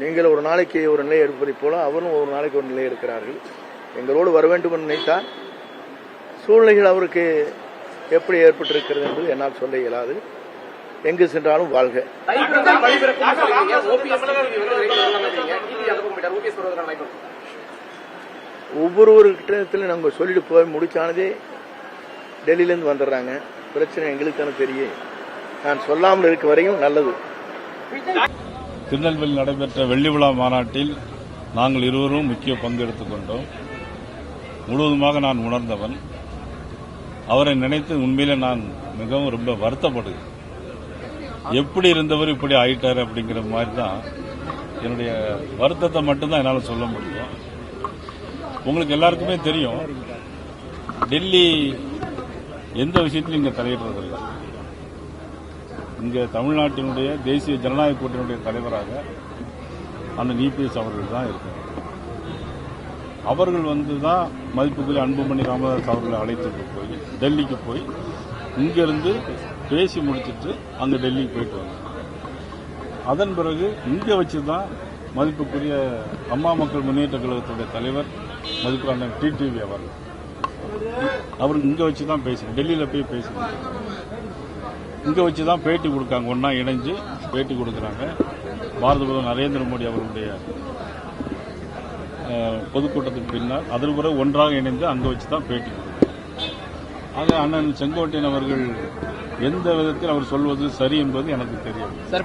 நீங்கள் ஒரு நாளைக்கு ஒரு நிலை எடுப்பதைப் போல அவரும் ஒரு நாளைக்கு ஒரு நிலை எடுக்கிறார்கள். எங்களோடு வர வேண்டும் என்று நினைத்தால் சூழ்நிலைகள் அவருக்கு எப்படி ஏற்பட்டிருக்கிறது என்பது என்னால் சொல்ல இயலாது. எங்கு சென்றாலும் வாழ்க. தைப்பூசம் வழிபிறக்கும் சொல்றீங்க ஓபிஎஸ் நாங்கள் சொல்லிட்டு போய் முடிச்சானதே டெல்லியிலேருந்து வந்துடுறாங்க. பிரச்சனை எங்களுக்கு தானே தெரியும் நான் சொல்லாமல் இருக்க வரையும் நல்லது. திருநெல்வேலி நடைபெற்ற வெள்ளி விழா மாநாட்டில் நாங்கள் இருவரும் முக்கிய பங்கெடுத்துக் கொண்டோம். முழுவதுமாக நான் உணர்ந்தவன். அவரை நினைத்து உண்மையிலே நான் மிகவும் ரொம்ப வருத்தப்படுகிறேன். எப்படி இருந்தவர் இப்படி ஆயிட்டார் அப்படிங்கிற மாதிரி தான் என்னுடைய வருத்தத்தை மட்டும்தான் என்னால் சொல்ல முடியும். உங்களுக்கு எல்லாருக்குமே தெரியும் டெல்லி எந்த விஷயத்திலும் இங்கே தலையிடுறதில்லை. இங்க தமிழ்நாட்டினுடைய தேசிய ஜனநாயக கூட்டணியுடைய தலைவராக அந்த இபிஎஸ் அவர்கள் தான் இருக்கார். அவர்கள் வந்து தான் மதிப்புக்குரிய அன்புமணி ராமதாஸ் அவர்களை அழைத்துட்டு போய் டெல்லிக்கு போய் இங்கிருந்து பேசி முடிச்சிட்டு அங்க டெல்லிக்கு போயிட்டு வந்தாங்க அதன் பிறகு இங்க வச்சு தான் மதிப்புக்குரிய அம்மா மக்கள் முன்னேற்ற கழகத்துடைய தலைவர் மதிப்பு அண்ணன் டிடிவி அவர்கள். அவர் இங்க வச்சு தான் பேசுகிறேன் டெல்லியில போய் பேசணும் இங்க வச்சு தான் பேட்டி கொடுக்காங்க. ஒன்னா இணைஞ்சு பேட்டி கொடுக்கறாங்க. பாரத பிரதமர் நரேந்திர மோடி அவருடைய பொதுக்கூட்டத்துக்கு பின்னால் அதன் பிறகு ஒன்றாக இணைந்து அங்கே வச்சு தான் பேட்டி கொடுக்குறாங்க. ஆக அண்ணன் செங்கோட்டையன் அவர்கள் எந்த விதத்தில் அவர் சொல்வது சரி என்பது எனக்கு தெரியும்